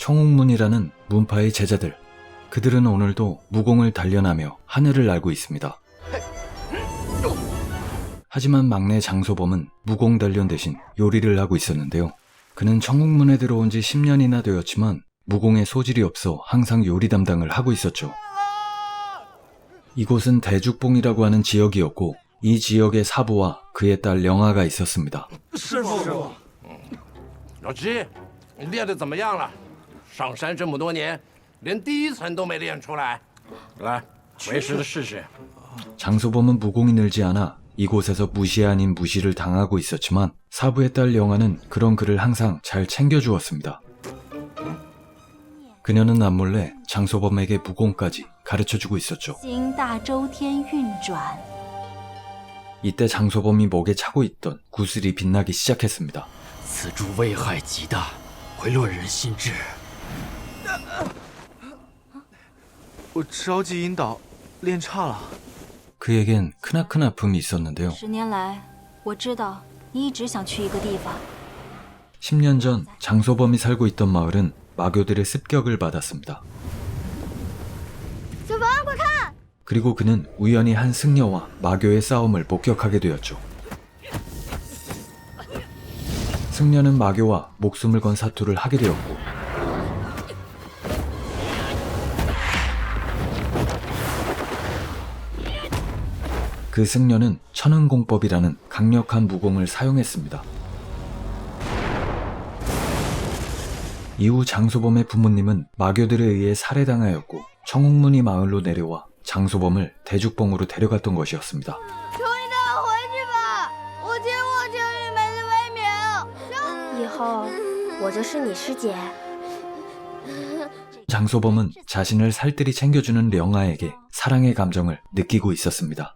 청옥문이라는 문파의 제자들. 그들은 오늘도 무공을 단련하며 하늘을 날고 있습니다. 하지만 막내 장소범은 무공 단련 대신 요리를 하고 있었는데요. 그는 청국문에 들어온 지 10년이나 되었지만 무공에 소질이 없어 항상 요리 담당을 하고 있었죠. 이곳은 대죽봉이라고 하는 지역이었고 이 지역의 사부와 그의 딸 영아가 있었습니다. 师傅，老七，你练的怎么样了？ 上山这么多年，连第一层都没练出来。来，为师的试试。 장소범은 무공이 늘지 않아 이곳에서 무시 아닌 무시를 당하고 있었지만 사부의 딸 영아는 그런 그를 항상 잘 챙겨주었습니다. 그녀는 남몰래 장소범에게 무공까지 가르쳐주고 있었죠. 行大周天运转， 이때 장소범이 목에 차고 있던 구슬이 빛나기 시작했습니다. 此珠危害极大，会乱人心智。 我着急引导，练差了。 그에겐 크나큰 아픔이 있었는데요. 十年来，我知道你一直想去一个地方， 10년 전 장소범이 살고 있던 마을은 마교들의 습격을 받았습니다. 그리고 그는 우연히 한 승려와 마교의 싸움을 목격하게 되었죠. 승려는 마교와 목숨을 건 사투를 하게 되었고 그 승려는 천은공법이라는 강력한 무공을 사용했습니다. 이후 장소범의 부모님은 마교들에 의해 살해당하였고 청옥문이 마을로 내려와 장소범을 대죽봉으로 데려갔던 것이었습니다. 장소범은 자신을 살뜰히 챙겨주는 령아에게 사랑의 감정을 느끼고 있었습니다.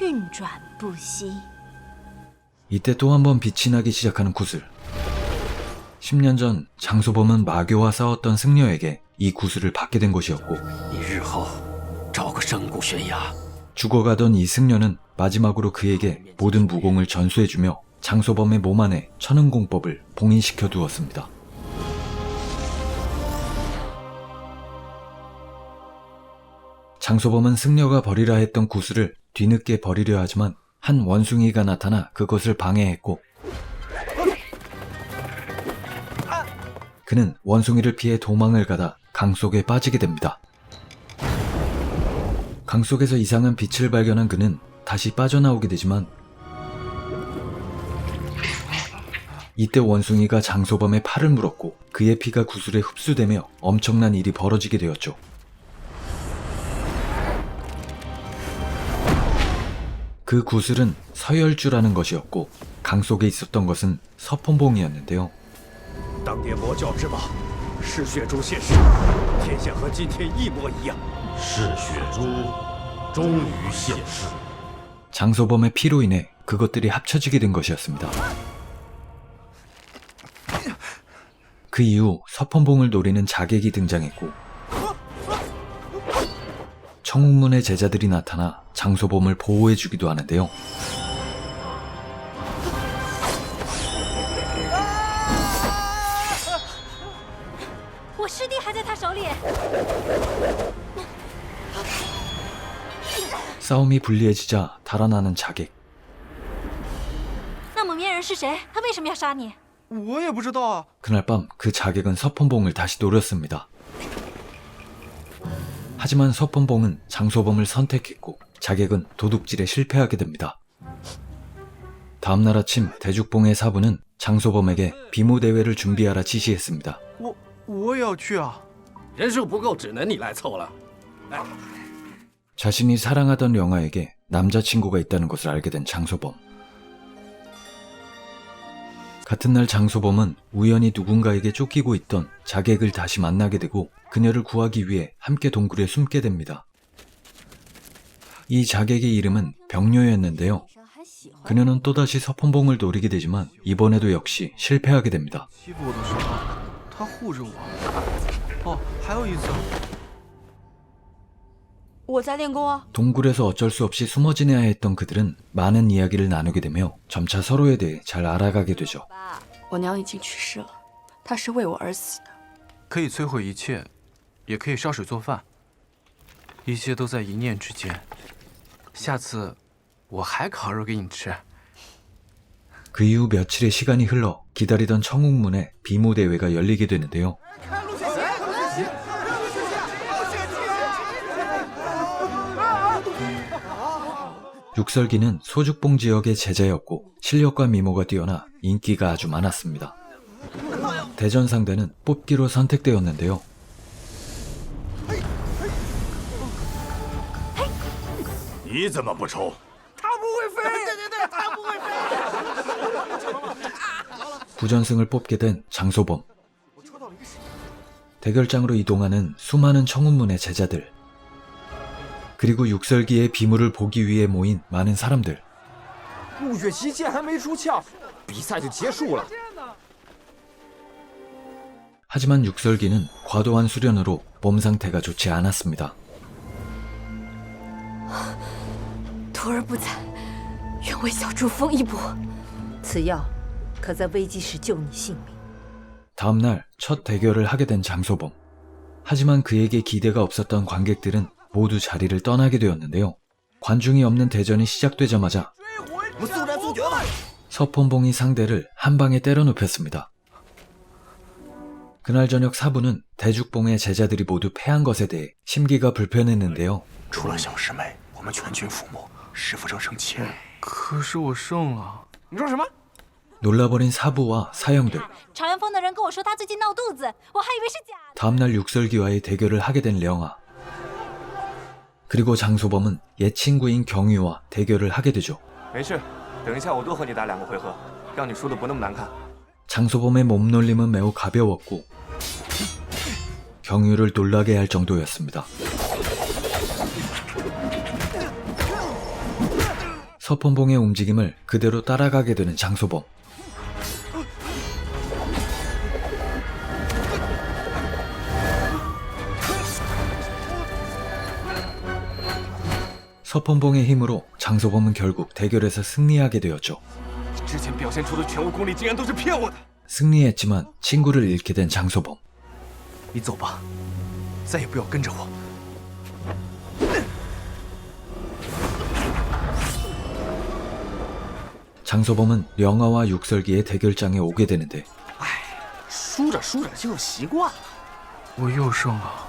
运转不息。 이때 또 한 번 빛이 나기 시작하는 구슬. 10년 전 장소범은 마교와 싸웠던 승려에게 이 구슬을 받게 된 것이었고 你日后找个山谷悬崖， 죽어가던 이 승려는 마지막으로 그에게 모든 무공을 전수해주며 장소범의 몸 안에 천은공법을 봉인시켜 두었습니다. 장소범은 승려가 버리라 했던 구슬을 뒤늦게 버리려 하지만 한 원숭이가 나타나 그것을 방해했고 그는 원숭이를 피해 도망을 가다 강 속에 빠지게 됩니다. 강 속에서 이상한 빛을 발견한 그는 다시 빠져나오게 되지만 이때 원숭이가 장소범의 팔을 물었고 그의 피가 구슬에 흡수되며 엄청난 일이 벌어지게 되었죠. 그 구슬은 서열주라는 것이었고 강 속에 있었던 것은 서폰봉이었는데요. 장소범의 피로 인해 그것들이 합쳐지게 된 것이었습니다. 그 이후 서폰봉을 노리는 자객이 등장했고 청운문의 제자들이 나타나 장소범을 보호해주기도 하는데요. 我师弟还在他手里。 싸움이 불리해지자 달아나는 자객. 那蒙面人是谁？他为什么要杀你？我也不知道啊。 그날 밤 그 자객은 서폰봉을 다시 노렸습니다. 하지만 서폰봉은 장소범을 선택했고 자객은 도둑질에 실패하게 됩니다. 다음날 아침 대죽봉의 사부는 장소범에게 비무 대회를 준비하라 지시했습니다. 我我也要去啊。人数不够，只能你来凑了。 자신이 사랑하던 영아에게 남자친구가 있다는 것을 알게 된 장소범. 같은 날 장소범은 우연히 누군가에게 쫓기고 있던 자객을 다시 만나게 되고 그녀를 구하기 위해 함께 동굴에 숨게 됩니다. 이 자객의 이름은 병료였는데요. 그녀는 또다시 서폰봉을 노리게 되지만 이번에도 역시 실패하게 됩니다. 欺负我的时候，他护着我。哦，还有一次，我在练功啊。 동굴에서 어쩔 수 없이 숨어 지내야 했던 그들은 많은 이야기를 나누게 되며 점차 서로에 대해 잘 알아가게 되죠. 我娘已经去世了，她是为我而死的。可以摧毁一切，也可以烧水做饭， 一切都在一念之间。下次我还烤肉给你吃。 그 이후 며칠의 시간이 흘러 기다리던 청웅문에 비무대회가 열리게 되는데요. 육설기는 소죽봉 지역의 제자였고 실력과 미모가 뛰어나 인기가 아주 많았습니다. 대전 상대는 뽑기로 선택되었는데요. 你怎么不抽？ 부전승을 뽑게 된 장소범. 대결장으로 이동하는 수많은 청운문의 제자들. 그리고 육설기의 비물을 보기 위해 모인 많은 사람들. 陆雪琪剑还没出鞘，比赛就结束了。 하지만 육설기는 과도한 수련으로 몸 상태가 좋지 않았습니다. 徒儿不在，愿为小主封一搏。此药可在危机时救你性命。 다음날 첫 대결을 하게 된 장소범. 하지만 그에게 기대가 없었던 관객들은 모두 자리를 떠나게 되었는데요. 관중이 없는 대전이 시작되자마자 서폰봉이 상대를 한 방에 때려 눕혔습니다. 그날 저녁 사부는 대죽봉의 제자들이 모두 패한 것에 대해 심기가 불편했는데요. 除了小师妹，我们全军覆没， 师傅正生气。可是我胜了。你说什么？ 놀라버린 사부와 사형들, 朝阳峰的人跟我说他最近闹肚子，我还以为是假的。 다음날 육설기와의 대결을 하게 된 령아. 그리고 장소범은 옛 친구인 경유와 대결을 하게 되죠. 没事，等一下我多和你打两个回合，让你输的不那么难看。 장소범의 몸놀림은 매우 가벼웠고 경유를 놀라게 할 정도였습니다. 서폰봉의 움직임을 그대로 따라가게 되는 장소범. 서펀봉의 힘으로 장소범은 결국 대결에서 승리하게 되었죠. 승리했지만 친구를 잃게 된 장소범. 장소범은 영아와 육설기의 대결장에 오게 되는데 输着输着就有习惯。我又胜了。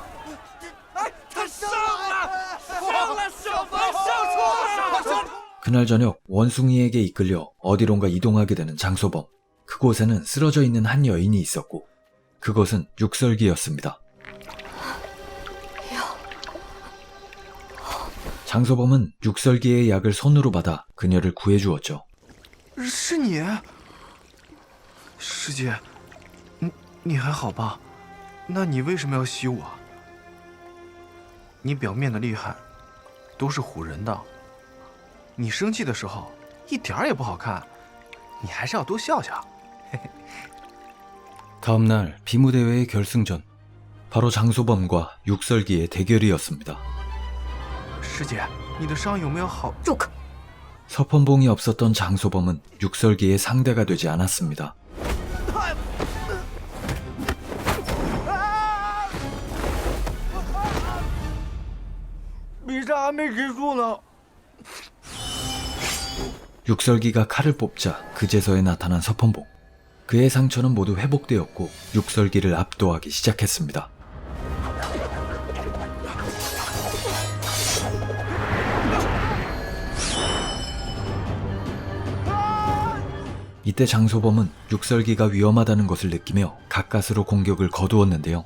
그날 저녁 원숭이에게 이끌려 어디론가 이동하게 되는 장소범. 그곳에는 쓰러져 있는 한 여인이 있었고 그것은 육설기였습니다. 장소범은 육설기의 약을 손으로 받아 그녀를 구해주었죠. 是你，师姐，你你还好吧？那你为什么要吸我？你表面的厉害，都是唬人的。你生气的时候一点儿也不好看，你还是要多笑笑。 다음날 비무대회의 결승전. 바로 장소범과 육설기의 대결이었습니다. 师姐，你的伤有没有好？住口！ 서펀봉이 없었던 장소범은 육설기의 상대가 되지 않았습니다. 육설기가 칼을 뽑자 그제서야 나타난 서펀봉. 그의 상처는 모두 회복되었고 육설기를 압도하기 시작했습니다. 이때 장소범은 육설기가 위험하다는 것을 느끼며 가까스로 공격을 거두었는데요.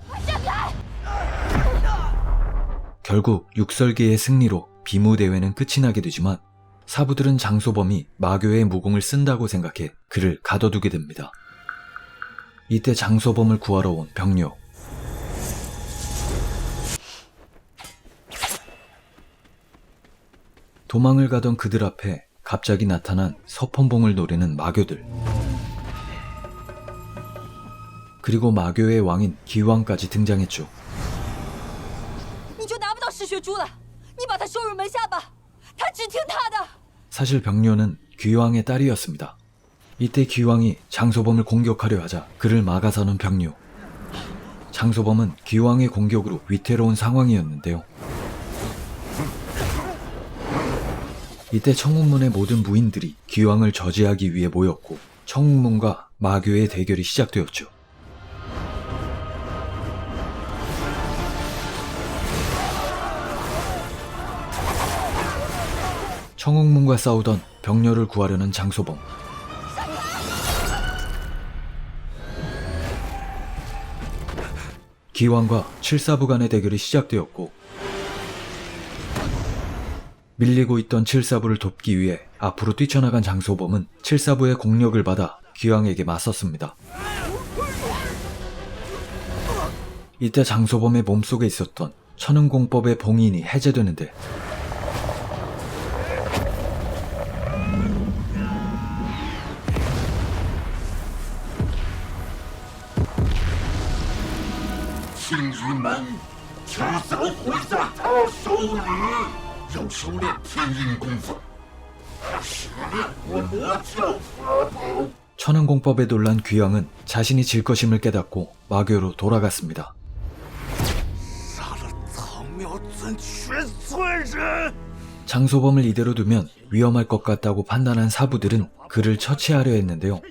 결국 육설기의 승리로 비무 대회는 끝이 나게 되지만 사부들은 장소범이 마교의 무공을 쓴다고 생각해 그를 가둬두게 됩니다. 이때 장소범을 구하러 온 병료. 도망을 가던 그들 앞에 갑자기 나타난 서펀봉을 노리는 마교들. 그리고 마교의 왕인 기왕까지 등장했죠. 사실 병료는 귀왕의 딸이었습니다. 이때 귀왕이 장소범을 공격하려 하자 그를 막아서는 병료. 장소범은 귀왕의 공격으로 위태로운 상황이었는데요. 이때 청운문의 모든 무인들이 귀왕을 저지하기 위해 모였고 청운문과 마교의 대결이 시작되었죠. 청운문과 싸우던 병료를 구하려는 장소범. 기왕과 칠사부 간의 대결이 시작되었고 밀리고 있던 칠사부를 돕기 위해 앞으로 뛰쳐나간 장소범은 칠사부의 공력을 받아 귀왕에게 맞섰습니다. 이때 장소범의 몸속에 있었던 천은공법의 봉인이 해제되는데 신주만 결사 회사 다소리 要修炼天阴功法，实炼我魔教法宝。 천은공법에 놀란 귀왕은 자신이 질 것임을 깨닫고 마교로 돌아갔습니다. 杀了苍苗尊全村人。 장소범을 이대로 두면 위험할 것 같다고 판단한 사부들은 그를 처치하려 했는데요.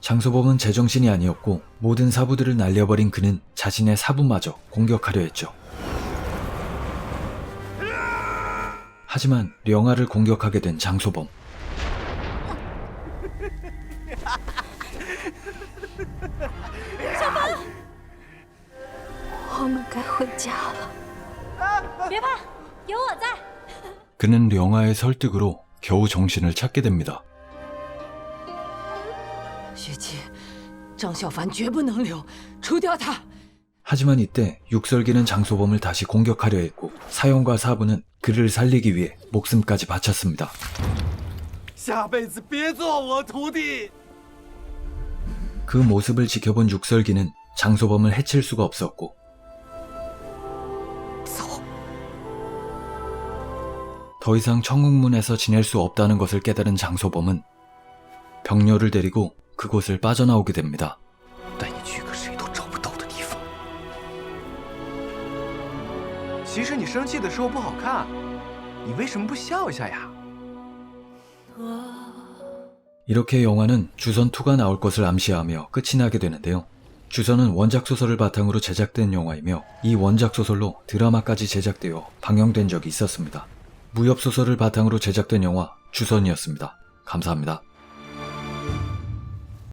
장소범은 제정신이 아니었고 모든 사부들을 날려버린 그는 자신의 사부마저 공격하려 했죠. 하지만 령아를 공격하게 된 장소범. 그는 령아의 설득으로 겨우 정신을 찾게 됩니다. 하지만 이때 육설기는 장소범을 다시 공격하려 했고 사형과 사부는 그를 살리기 위해 목숨까지 바쳤습니다. 그 모습을 지켜본 육설기는 장소범을 해칠 수가 없었고 더 이상 청국문에서 지낼 수 없다는 것을 깨달은 장소범은 병녀를 데리고 그곳을 빠져나오게 됩니다. 其实你生气的时候不好看，你为什么不笑一下呀？ 이렇게 영화는 주선2가 나올 것을 암시하며 끝이 나게 되는데요. 주선은 원작 소설을 바탕으로 제작된 영화이며 이 원작 소설로 드라마까지 제작되어 방영된 적이 있었습니다. 무협 소설을 바탕으로 제작된 영화 주선이었습니다. 감사합니다.